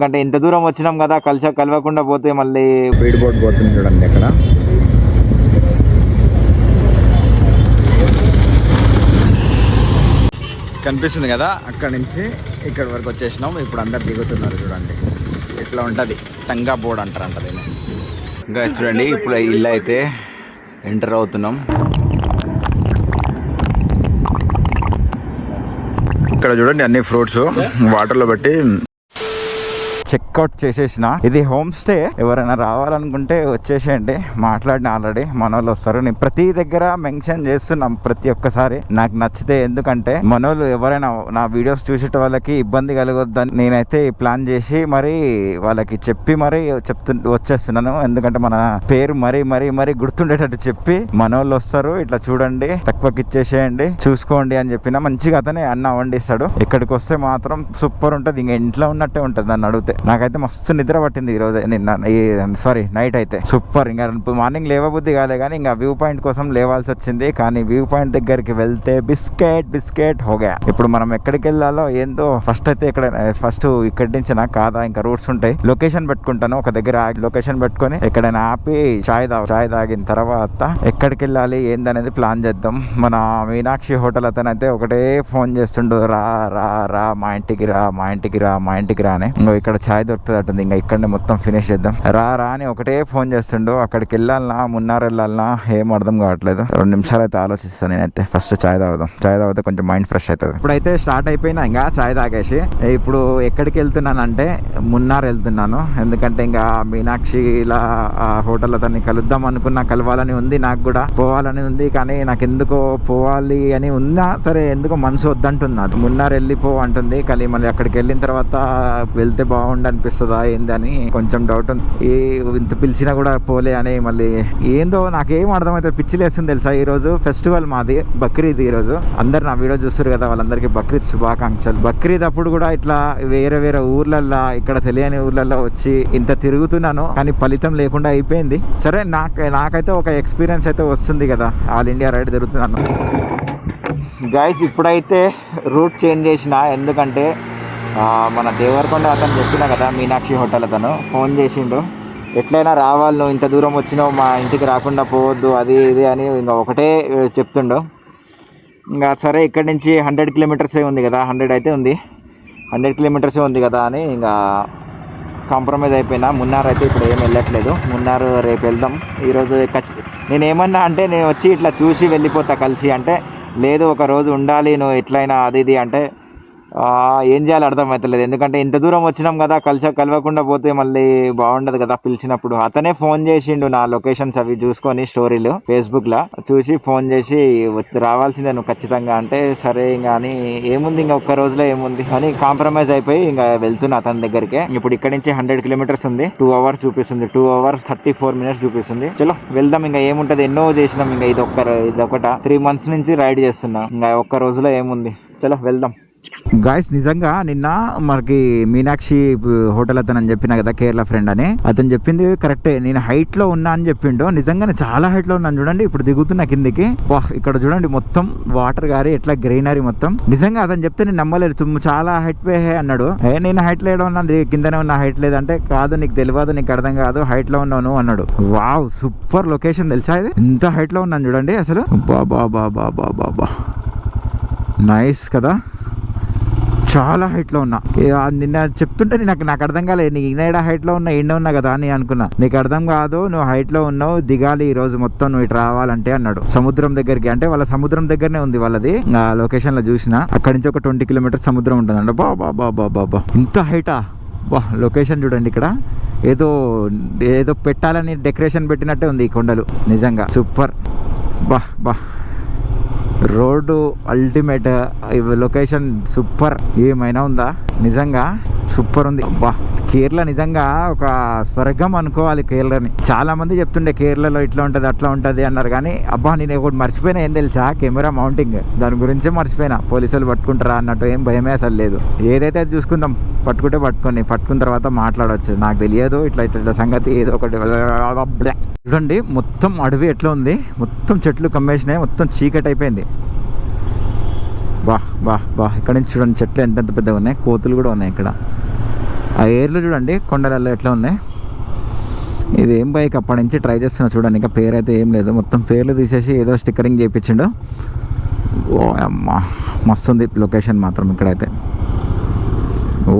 ఎందుకంటే ఇంత దూరం వచ్చినాం కదా కలిసి కలవకుండా పోతే మళ్ళీ స్పీడ్ బోట్ పోతుంది చూడండి ఇక్కడ కనిపిస్తుంది కదా అక్కడ నుంచి ఇక్కడ వరకు వచ్చేసినాం. ఇప్పుడు అందరు దిగుతున్నారు చూడండి. ఇట్లా ఉంటుంది? తంగా బోర్డ్ అంటారంట దీన్ని. ఇంకా చూడండి ఇప్పుడు ఇల్లు అయితే ఎంటర్ అవుతున్నాం. ఇక్కడ చూడండి అన్ని ఫ్రూట్స్ వాటర్లో పెట్టి ಚೆಕ್ చెక్అవుట్ చేసేసిన. ఇది హోమ్ స్టే. ఎవరైనా రావాలనుకుంటే వచ్చేసేయండి. మాట్లాడిన ఆల్రెడీ మనోళ్ళు వస్తారు. నేను ప్రతి దగ్గర మెన్షన్ చేస్తున్నాం ప్రతి ఒక్కసారి. నాకు నచ్చితే ఎందుకంటే మనోళ్ళు ఎవరైనా నా వీడియోస్ చూసేట వాళ్ళకి ఇబ్బంది కలగొద్దని నేనైతే ప్లాన్ చేసి మరి వాళ్ళకి చెప్పి మరి చెప్తు వచ్చేస్తున్నాను. ఎందుకంటే మన పేరు మరీ మరీ మరీ గుర్తుండేటట్టు చెప్పి మనోళ్ళు వస్తారు. ఇట్లా చూడండి. తక్కువకి ఇచ్చేసేయండి. చూసుకోండి అని చెప్పిన మంచిగా అతనే అన్న వండిస్తాడు. ఇక్కడికి వస్తే మాత్రం సూపర్ ఉంటుంది. ఇంకా ఇంట్లో ఉన్నట్టే ఉంటుంది నన్ను అడిగితే. నాకు నాకైతే మస్తు నిద్ర పట్టింది ఈరోజు నిన్న సారీ నైట్ అయితే. సూపర్ ఇంకా మార్నింగ్ లేవబుద్ధి కాలే కానీ ఇంకా వ్యూ పాయింట్ కోసం లేవాల్సి వచ్చింది. కానీ వ్యూ పాయింట్ దగ్గరికి వెళ్తే బిస్కెట్ బిస్కెట్ హోగా. ఇప్పుడు మనం ఎక్కడికి వెళ్ళాలో ఏందో ఫస్ట్ అయితే ఇక్కడ ఫస్ట్ ఇక్కడి నుంచి నాకు కాదా ఇంకా రూట్స్ ఉంటాయి. లొకేషన్ పెట్టుకుంటాను. ఒక దగ్గర లొకేషన్ పెట్టుకొని ఎక్కడైనా ఆపి చాయ్ తాగు చాయ్ తాగిన తర్వాత ఎక్కడికి వెళ్ళాలి ఏందనేది ప్లాన్ చేద్దాం. మన మీనాక్షి హోటల్ అతను అయితే ఒకటే ఫోన్ చేస్తుండు రా రా రా మా ఇంటికి రా మా ఇంటికి రా మా ఇంటికి రా అని. ఇంకో ఇక్కడ చాయ్ దొరుకుతుంది అంటుంది ఇంకా ఇక్కడనే మొత్తం ఫినిష్ చేద్దాం. రా రా అని ఒకటే ఫోన్ చేస్తుండు. అక్కడికి వెళ్ళాలనా మున్నార వెళ్ళాలనా ఏం అర్థం కావట్లేదు. రెండు నిమిషాలు అయితే ఆలోచిస్తాను నేనైతే. ఫస్ట్ చాయ్ తాగుదాం. చాయ్ తాగితే కొంచెం మైండ్ ఫ్రెష్ అవుతుంది. ఇప్పుడైతే స్టార్ట్ అయిపోయినా ఇంకా చాయ్ తాగేసి ఇప్పుడు ఎక్కడికి వెళ్తున్నాను అంటే మున్నార్ వెళ్తున్నాను. ఎందుకంటే ఇంకా మీనాక్షి ఇలా ఆ హోటల్ అతన్ని కలుద్దాం అనుకున్నా కలవాలని ఉంది నాకు కూడా. పోవాలని ఉంది కానీ నాకు ఎందుకో పోవాలి అని ఉందా సరే ఎందుకో మనసు వద్దంటున్నా మున్నార్ వెళ్ళిపో అంటుంది. కానీ మళ్ళీ అక్కడికి వెళ్ళిన తర్వాత వెళ్తే బాగుండు అనిపిస్తుందా ఏందని కొంచెం డౌట్ ఉంది. ఏ ఇంత పిలిచినా కూడా పోలే అని మళ్ళీ ఏందో నాకేం అర్థమైతే పిచ్చిలేస్తుంది తెలుసా? ఈరోజు ఫెస్టివల్ మాది బక్రీద్ ఈరోజు. అందరు నా వీడియో చూస్తారు కదా వాళ్ళందరికీ బక్రీద్ శుభాకాంక్షలు. బక్రీద్ అప్పుడు కూడా ఇట్లా వేరే వేరే ఊర్లల్లో ఇక్కడ తెలియని ఊర్లలో వచ్చి ఇంత తిరుగుతున్నాను కానీ ఫలితం లేకుండా అయిపోయింది. సరే నాకు నాకైతే ఒక ఎక్స్పీరియన్స్ అయితే వస్తుంది కదా ఆల్ ఇండియా రైడ్ తిరుగుతున్నాను గైస్ ఇప్పుడైతే రూట్ చేంజ్ చేసిన ఎందుకంటే మన దేవరకొండ అతను చెప్పిన కదా మీనాక్షి హోటల్ అతను ఫోన్ చేసిండు. ఎట్లయినా రావాలి నువ్వు ఇంత దూరం వచ్చినావు మా ఇంటికి రాకుండా పోవద్దు అది ఇది అని ఇంకా ఒకటే చెప్తుండు. ఇంకా సరే ఇక్కడి నుంచి హండ్రెడ్ కిలోమీటర్సే ఉంది కదా హండ్రెడ్ అయితే ఉంది. హండ్రెడ్ కిలోమీటర్సే ఉంది కదా అని ఇంకా కాంప్రమైజ్ అయిపోయినా. మున్నార్ అయితే ఇప్పుడు ఏం వెళ్ళట్లేదు. మున్నార్ రేపు వెళ్దాం. ఈరోజు ఖచ్చి- నేను ఏమన్నా అంటే నేను వచ్చి ఇట్లా చూసి వెళ్ళిపోతా కలిసి అంటే లేదు ఒక రోజు ఉండాలి నువ్వు ఎట్లయినా అది ఇది అంటే ఏం చేయాలో అర్థమవుతలేదు ఎందుకంటే ఇంత దూరం వచ్చినాం కదా కలిసి కలవకుండా పోతే మళ్ళీ బాగుండదు కదా పిలిచినప్పుడు. అతనే ఫోన్ చేసిండు నా లొకేషన్స్ అవి చూసుకొని స్టోరీలు ఫేస్బుక్లో చూసి ఫోన్ చేసి "వచ్చి- రావాల్సిందే నువ్వు ఖచ్చితంగా. అంటే సరే ఇంకా అని ఏముంది ఇంకా ఒక్క రోజులో ఏముంది అని కాంప్రమైజ్ అయిపోయి ఇంకా వెళ్తున్నా అతని దగ్గరికి. ఇప్పుడు ఇక్కడ నుంచి హండ్రెడ్ కిలోమీటర్స్ ఉంది. టూ అవర్స్ చూపిస్తుంది. Two hours thirty four minutes చూపిస్తుంది. చలో వెళ్దాం. ఇంకా ఏముంటది? ఎన్నో చేసినాం. ఇంకా ఇది ఒక్క ఇది ఒకట త్రీ మంత్స్ నుంచి రైడ్ చేస్తున్నాం. ఇంకా ఒక్క రోజులో ఏముంది? చలో వెళ్దాం. గాయస్ నిజంగా నిన్న మనకి మీనాక్షి హోటల్ అతను అని చెప్పిన కదా కేరళ ఫ్రెండ్ అని. అతను చెప్పింది కరెక్టే నేను హైట్లో ఉన్నా అని చెప్పిండు. నిజంగానే చాలా హైట్లో ఉన్నాను చూడండి. ఇప్పుడు దిగుతున్నా కిందికి. వాహ్ ఇక్కడ చూడండి మొత్తం వాటర్ గారి ఎట్లా గ్రీనరీ మొత్తం. నిజంగా అతను చెప్తే నేను నమ్మలేదు. తుమ్ము చాలా హైట్ పే అన్నాడు. ఏ నేను హైట్ లేడం ఉన్నాను? కిందనే ఉన్న హైట్ లేదంటే కాదు నీకు తెలియదు నీకు అర్థం కాదు హైట్లో ఉన్నాను అన్నాడు. వావ్ సూపర్ లొకేషన్ తెలుసా ఇది? ఇంత హైట్లో ఉన్నాను చూడండి అసలు. బాబా బాబా బాబా బా నైస్ కదా? చాలా హైట్లో ఉన్నా. నిన్న చెప్తుంటే నాకు నాకు అర్థం కాలేదు నీ ఈనాడ హైట్లో ఉన్నా ఎండ ఉన్నా కదా అని అనుకున్నా. నీకు అర్థం కాదు నువ్వు హైట్లో ఉన్నావు దిగాలి ఈ రోజు మొత్తం నువ్వు ఇటు రావాలంటే అన్నాడు. సముద్రం దగ్గరికి అంటే వాళ్ళ సముద్రం దగ్గరనే ఉంది వాళ్ళది. లొకేషన్లో చూసిన. అక్కడి నుంచి ఒక ట్వంటీ కిలోమీటర్స్ సముద్రం ఉంటుంది బా బాబా బాబా బా ఇంత హైటా వా లొకేషన్ చూడండి ఇక్కడ. ఏదో ఏదో పెట్టాలని డెకరేషన్ పెట్టినట్టే ఉంది ఈ కొండలు. నిజంగా. సూపర్ బా బా. Road ultimate location super. ఏమైనా ఉందా? నిజంగా సూపర్ ఉంది. అబ్బా. కేరళ నిజంగా ఒక స్వర్గం అనుకోవాలి కేరళని. చాలా మంది చెప్తుండే కేరళలో ఇట్లా ఉంటుంది అట్లా ఉంటుంది అన్నారు కానీ అబ్బా నేను ఒకటి మర్చిపోయినా ఏం తెలుసా? Camera mounting. దాని గురించే మర్చిపోయినా. పోలీసులు పట్టుకుంటారా అన్నట్టు ఏం భయమే అసలు లేదు. ఏదైతే అది చూసుకుందాం పట్టుకుంటే పట్టుకొని పట్టుకున్న తర్వాత మాట్లాడవచ్చు నాకు తెలియదు ఇట్లా ఇట్లా సంగతి ఏదో ఒకటి. చూడండి మొత్తం అడవి ఎట్లా ఉంది? మొత్తం చెట్లు కమ్మేసినాయి మొత్తం చీకటి అయిపోయింది. బా బా బా ఇక్కడ నుంచి చూడండి చెట్లు ఎంత పెద్దగా ఉన్నాయి. కోతులు కూడా ఉన్నాయి ఇక్కడ. ఆ ఏర్లు చూడండి కొండలలో ఎట్లా ఉన్నాయి. ఇది ఏం బైక్ అప్పటి నుంచి ట్రై చేస్తున్నా చూడండి ఇంకా పేరు అయితే ఏం లేదు. మొత్తం పేర్లు తీసేసి ఏదో స్టిక్కరింగ్ చేయించిండు ఓ అమ్మ మస్తు ఉంది లొకేషన్ మాత్రం ఇక్కడైతే. ఓ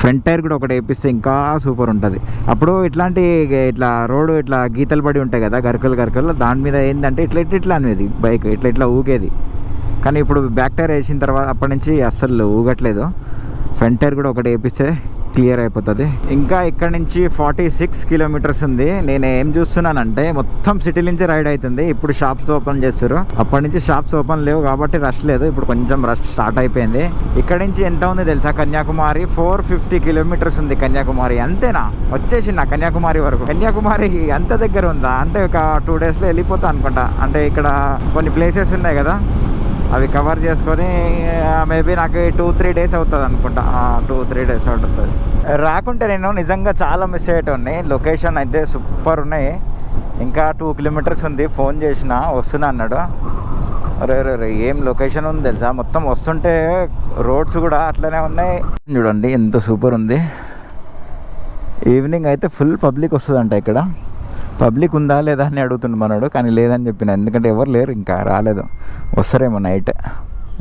ఫ్రంట్ టైర్ కూడా ఒకటి వేపిస్తే ఇంకా సూపర్ ఉంటుంది. అప్పుడు ఇట్లాంటి ఇట్లా రోడ్డు ఇట్లా గీతలు పడి ఉంటాయి కదా గరకలు గరకలు దాని మీద ఏంటంటే ఇట్లా ఇట్లా ఇట్లా అనేది బైక్ ఇట్లా ఇట్లా ఊగేది కానీ ఇప్పుడు బ్యాక్ టైర్ వేసిన తర్వాత అప్పటి నుంచి అస్సలు ఊగట్లేదు. ఫ్రంట్ టైర్ కూడా ఒకటి వేపిస్తే క్లియర్ అయిపోతుంది. ఇంకా ఇక్కడ నుంచి ఫార్టీ సిక్స్ కిలోమీటర్స్ ఉంది. నేను ఏం చూస్తున్నానంటే మొత్తం సిటీ నుంచి రైడ్ అవుతుంది. ఇప్పుడు షాప్స్ ఓపెన్ చేస్తారు అప్పటి నుంచి షాప్స్ ఓపెన్ లేవు కాబట్టి రష్ లేదు. ఇప్పుడు కొంచెం రష్ స్టార్ట్ అయిపోయింది. ఇక్కడ నుంచి ఎంత ఉంది తెలుసా? కన్యాకుమారి ఫోర్ ఫిఫ్టీ కిలోమీటర్స్ ఉంది కన్యాకుమారి. అంతేనా? వచ్చేసి నా కన్యాకుమారి వరకు. కన్యాకుమారి అంత దగ్గర ఉందా? అంటే ఒక టూ డేస్లో వెళ్ళిపోతా అనుకుంటా. అంటే ఇక్కడ కొన్ని ప్లేసెస్ ఉన్నాయి కదా. అవి కవర్ చేసుకొని మేబీ నాకు టూ త్రీ డేస్ అవుతుంది అనుకుంటా. టూ త్రీ డేస్ అవుతుంది. రాకుంటే నేను నిజంగా చాలా మిస్ అయ్యేటోని లొకేషన్ అయితే సూపర్ ఉన్నాయి. ఇంకా టూ కిలోమీటర్స్ ఉంది. ఫోన్ చేసిన వస్తున్నా అన్నాడు. రే రే ఏం లొకేషన్ ఉంది తెలుసా? మొత్తం వస్తుంటే రోడ్స్ కూడా అట్లనే ఉన్నాయి. చూడండి ఎంత సూపర్ ఉంది. ఈవినింగ్ అయితే ఫుల్ పబ్లిక్ వస్తుందంట ఇక్కడ. పబ్లిక్ ఉందా లేదా అని అడుగుతుండు మనోడు కానీ లేదని చెప్పిన. ఎందుకంటే ఎవరు లేరు ఇంకా రాలేదు. వస్తారేమో నైట్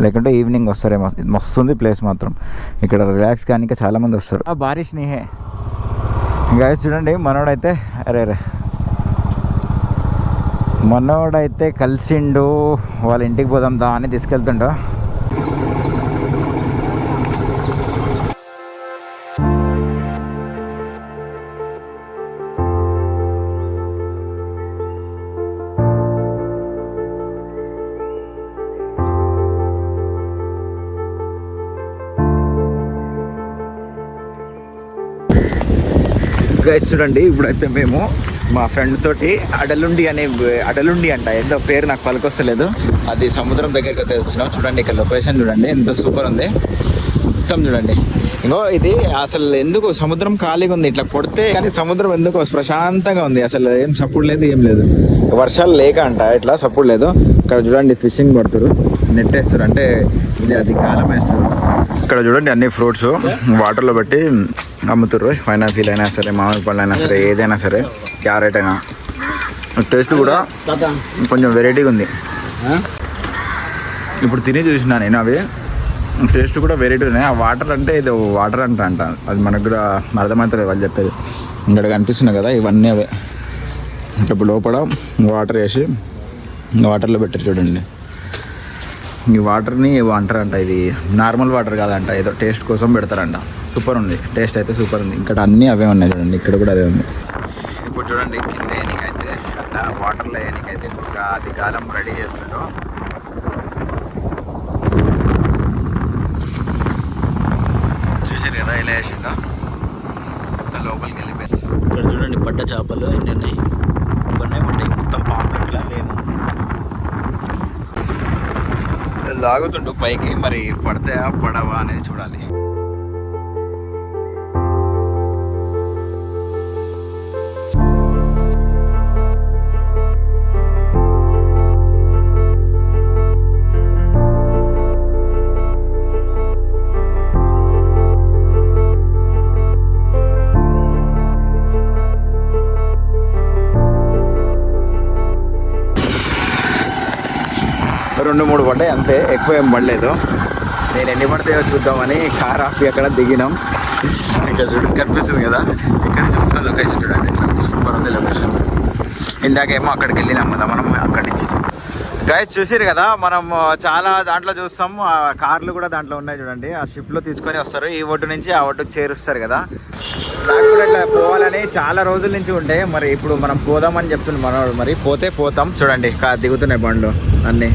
లేకుంటే ఈవినింగ్ వస్తారేమో. మస్తుంది ప్లేస్ మాత్రం. ఇక్కడ రిలాక్స్ కానీ ఇంకా చాలామంది వస్తారు. ఆ భారీ స్నేహే. ఇంకా చూడండి మనోడైతే అరే అరే. మనోడైతే కలిసిండు వాళ్ళ ఇంటికి పోదాం దా అని తీసుకెళ్తుండో. గైస్ చూడండి ఇప్పుడైతే మేము మా ఫ్రెండ్ తోటి అడలుండి అనే అడలుండి అంట. ఏదో పేరు నాకు పలకొస్తలేదు. అది సముద్రం దగ్గరికి అయితే వచ్చినాం. చూడండి ఇక్కడ లొకేషన్ చూడండి ఎంత సూపర్ ఉంది. మొత్తం చూడండి. ఇంకో ఇది అసలు ఎందుకు సముద్రం ఖాళీగా ఉంది? ఇట్లా కొడితే కానీ సముద్రం ఎందుకు ప్రశాంతంగా ఉంది? అసలు ఏం సపోర్ట్ లేదు ఏం లేదు. వర్షాలు లేక అంట ఇట్లా సపోర్ట్ లేదు. ఇక్కడ చూడండి ఫిషింగ్ పడుతురు నెట్ వేస్తారు. అంటే ఇది అది కాలం వేస్తారు. ఇక్కడ చూడండి అన్ని ఫ్రూట్స్ వాటర్లో పెట్టి అమ్ముతారు పైనాపిల్ అయినా సరే మామిడి పళ్ళు అయినా సరే ఏదైనా సరే క్యారెట్ అయినా. టేస్ట్ కూడా కొంచెం వెరైటీగా ఉంది. ఇప్పుడు తిని చూసిన నేను అవి. టేస్ట్ కూడా వెరైటీ ఉన్నాయి. ఆ వాటర్ అంటే ఇది వాటర్ అంట అంట. అది మనకు కూడా అర్థమవుతుంది వాళ్ళు చెప్పేది. ఇక్కడ కనిపిస్తున్నాయి కదా ఇవన్నీ అవే. ఇప్పుడు లోపల వాటర్ వేసి వాటర్లో పెట్టారు చూడండి. ఈ వాటర్ని అంటారంట ఇది నార్మల్ వాటర్ కాదంట. ఏదో టేస్ట్ కోసం పెడతారంట. సూపర్ ఉంది. టేస్ట్ అయితే సూపర్ ఉంది. ఇక్కడ అన్నీ అవే ఉన్నాయి చూడండి. ఇక్కడ కూడా అదే ఉంది ఇప్పుడు చూడండి కింద అట్లా వాటర్లో వేయనికైతే ఇప్పుడు అది కాలం రెడీ చేస్తుండో. చూసారు కదా ఇలా వేసిండో. మొత్తం లోపలికి వెళ్ళిపోయింది. ఇక్కడ చూడండి పట్ట చేపలు ఎన్ని ఉన్నాయి. కొన్ని పట్టాయి మొత్తం పాంప్లెట్లా లేము లాగుతుండు పైకి మరి పడతాయా పడవా అనేది చూడాలి. పడ్డాయి అంతే ఎక్కువ ఏం పడలేదు. నేను ఎన్ని పడతాయో చూద్దామని కార్ ఆపి అక్కడ దిగినాం. ఇక్కడ చూడు కనిపిస్తుంది కదా? ఇక్కడ నుంచి లొకేషన్ చూడండి ఇట్లా సూపర్ ఉంది లొకేషన్ ఇందాకేమో అక్కడికి వెళ్ళినాం కదా మనం అక్కడి నుంచి. గైస్ చూసారు కదా మనం చాలా దాంట్లో చూస్తాం. ఆ కార్లు కూడా దాంట్లో ఉన్నాయి చూడండి. ఆ షిప్లో తీసుకొని వస్తారు. ఈ ఒడ్డు నుంచి ఆ ఒడ్డుకు చేరుస్తారు కదా. నాకు కూడా ఇట్లా పోవాలని చాలా రోజుల నుంచి ఉండే. మరి ఇప్పుడు మనం పోదామని చెప్తుంది మనవాడు మరి పోతే పోతాం. చూడండి కార్ దిగుతున్నాయి బండ్లు అన్నీ.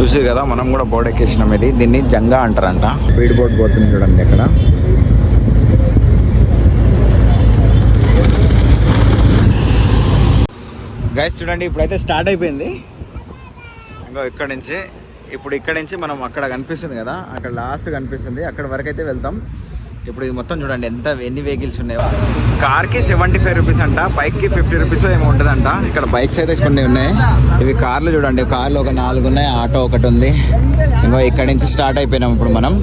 చూసి కదా మనం కూడా బోర్డు ఎక్కేసినాం ఇది. దీన్ని జంగా అంటారంట. స్పీడ్ బోట్ పోతుంది చూడండి ఇక్కడ. గైస్ చూడండి ఇప్పుడైతే స్టార్ట్ అయిపోయింది. ఇంకో ఇక్కడ నుంచి ఇప్పుడు ఇక్కడ నుంచి మనం అక్కడ కనిపిస్తుంది కదా అక్కడ లాస్ట్ కనిపిస్తుంది. అక్కడ వరకు అయితే వెళ్తాం. ఇప్పుడు ఇది మొత్తం చూడండి ఎంత ఎన్ని వెహికల్స్ ఉన్నాయో. కార్కి సెవెంటీ ఫైవ్ రూపీస్ అంట బైక్కి ఫిఫ్టీ రూపీస్ ఏమో ఉంటుందంట. ఇక్కడ బైక్స్ అయితే కొన్ని ఉన్నాయి. ఇవి కార్లు చూడండి కార్లు ఒక నాలుగు ఉన్నాయి ఆటో ఒకటి ఉంది. ఇంకో ఇక్కడ నుంచి స్టార్ట్ అయిపోయినాం ఇప్పుడు మనం.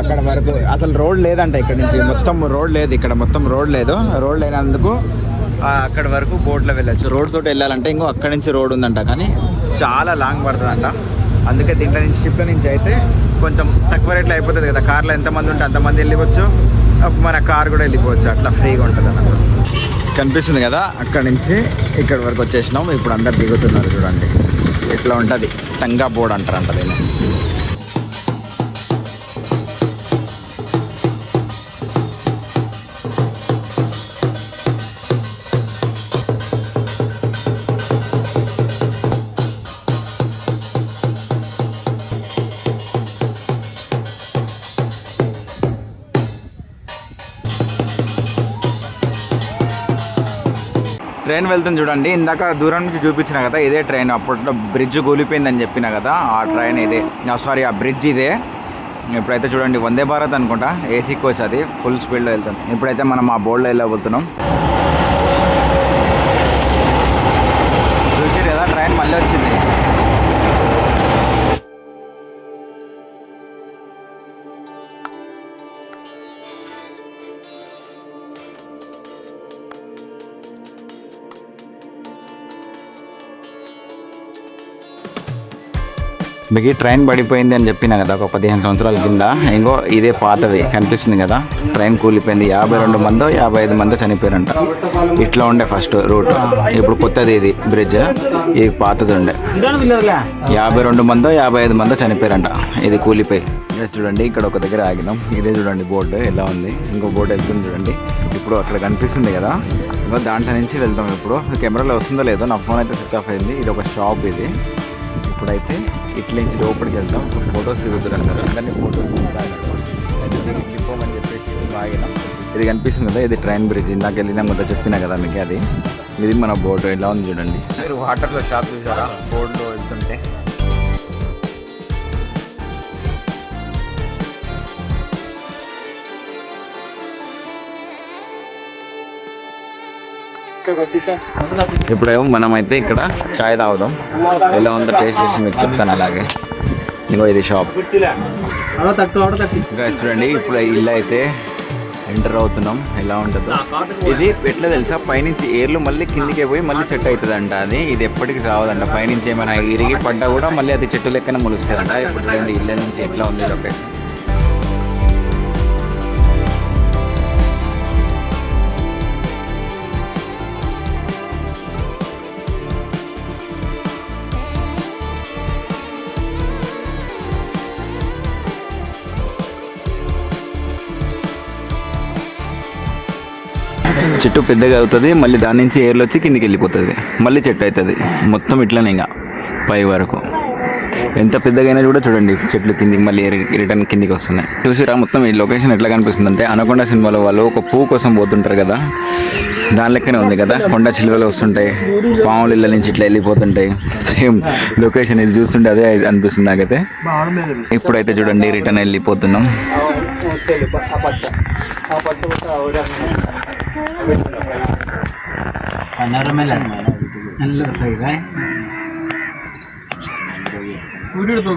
అక్కడ వరకు అసలు రోడ్ లేదంట ఇక్కడ నుంచి మొత్తం రోడ్ లేదు ఇక్కడ మొత్తం రోడ్ లేదు. రోడ్ లేనందుకు అక్కడ వరకు బోట్లో వెళ్ళొచ్చు. రోడ్ తోటి వెళ్ళాలంటే ఇంకో అక్కడ నుంచి రోడ్ ఉందంట కానీ చాలా లాంగ్ పడుతుందంట. అందుకే దీంట్లో నుంచి షిప్లో నుంచి అయితే కొంచెం తక్కువ రేట్లో అయిపోతుంది కదా. కార్లో ఎంతమంది ఉంటే అంతమంది వెళ్ళిపోవచ్చు. అప్పుడు మన కార్ కూడా వెళ్ళిపోవచ్చు. అట్లా ఫ్రీగా ఉంటుంది అన్నమాట. కనిపిస్తుంది కదా అక్కడ నుంచి ఇక్కడ వరకు వచ్చేసినాం. ఇప్పుడు అందరు దిగుతున్నారు చూడండి. ఇట్లా ఉంటుంది? టంగా బోర్డ్ అంటారంట దీన్ని. ట్రైన్ వెళ్తుంది చూడండి. ఇందాక దూరం నుంచి చూపించిన కదా ఇదే ట్రైన్. అప్పట్లో బ్రిడ్జ్ కూలిపోయిందని చెప్పిన కదా ఆ ట్రైన్ ఇదే. సారీ ఆ బ్రిడ్జ్ ఇదే. ఇప్పుడైతే చూడండి వందే భారత్ అనుకుంటా. ఏసీ కోచ్ అది ఫుల్ స్పీడ్లో వెళ్తాం. ఇప్పుడైతే మనం ఆ బోర్డులో వెళ్ళబోతున్నాం మీకు ట్రైన్ పడిపోయింది అని చెప్పిన కదా ఒక పదిహేను సంవత్సరాల కింద. ఇంకో ఇదే పాతది కనిపిస్తుంది కదా ట్రైన్ కూలిపోయింది. యాభై రెండు మందో యాభై ఐదు మందో చనిపోయారంట. ఇట్లా ఉండే ఫస్ట్ రూట్ ఇప్పుడు కొత్తది ఇది బ్రిడ్జ్ ఇది పాతది ఉండే. యాభై రెండు మందో యాభై ఐదు మందో చనిపోయారంట. ఇది కూలిపోయి. ఇదే చూడండి ఇక్కడ ఒక దగ్గర ఆగినాం. ఇదే చూడండి బోర్డు ఎలా ఉంది. ఇంకో బోర్డు వెళ్తుంది చూడండి. ఇప్పుడు అక్కడ కనిపిస్తుంది కదా. ఇంకా దాంట్లో నుంచి వెళ్తాం ఇప్పుడు. కెమెరాలో వస్తుందో లేదో నా ఫోన్ అయితే స్విచ్ ఆఫ్ అయింది. ఇది ఒక షాప్ ఇది. ఇప్పుడైతే ఇట్ల నుంచి లోపలికి వెళ్తాం ఇప్పుడు ఫొటోస్ దిగుతున్నారు అందరినీ ఫోటోస్ దిగిపోమని చెప్పేసి ఇది కనిపిస్తుంది కదా ఇది ట్రైన్ బ్రిడ్జ్ ఇందాక వెళ్ళినాం కదా చెప్పినా కదా మీకు అది. ఇది మన బోర్డు ఎలా ఉంది చూడండి. మీరు వాటర్లో షాప్ చూసారా? బోర్డులో వెళ్తుంటే? ఇప్పుడేమో మనమైతే ఇక్కడ చాయ్ తాగుదాం. ఎలా ఉందో టేస్ట్ చేసి మీకు చెప్తాను అలాగే. ఇంకో ఇది షాప్ ఇంకా చూడండి ఇప్పుడు ఇల్లు అయితే ఎంటర్ అవుతున్నాం. ఎలా ఉంటుందో. ఇది ఎట్లా తెలుసా? పైనుంచి ఏర్లు మళ్ళీ కిందికి పోయి మళ్ళీ చెట్టు అవుతుంది అంట అది. ఇది ఎప్పటికి రావదంట. పైనుంచి ఏమైనా ఇరిగి పడ్డా కూడా మళ్ళీ అది చెట్టు లెక్కన మొలుస్తుంది అంట ఇప్పుడు ఇళ్ళ నుంచి ఎట్లా ఉంది లొకేషన్ చెట్టు పెద్దగా అవుతుంది మళ్ళీ దాని నుంచి ఏర్లు వచ్చి కిందికి వెళ్ళిపోతుంది. మళ్ళీ చెట్టు అవుతుంది. మొత్తం ఇట్లనే ఇంకా పై వరకు. ఎంత పెద్దగా కూడా చూడండి చెట్లు కిందికి మళ్ళీ రిటర్న్ కిందికి వస్తున్నాయి. చూసిరా మొత్తం ఈ లొకేషన్ ఎట్లా కనిపిస్తుంది అంటే అనకొండ సినిమాలో వాళ్ళు ఒక పువ్వు కోసం పోతుంటారు కదా దాని లెక్కనే ఉంది కదా కొండ చిలువలు వస్తుంటాయి పాములు ఇళ్ళ నుంచి ఇట్లా వెళ్ళిపోతుంటాయి. సేమ్ లొకేషన్ ఇది చూస్తుంటే అదే అనిపిస్తుంది నాకైతే. ఇప్పుడైతే చూడండి రిటర్న్ వెళ్ళిపోతున్నాం. വീഡിയോ എടുത്തു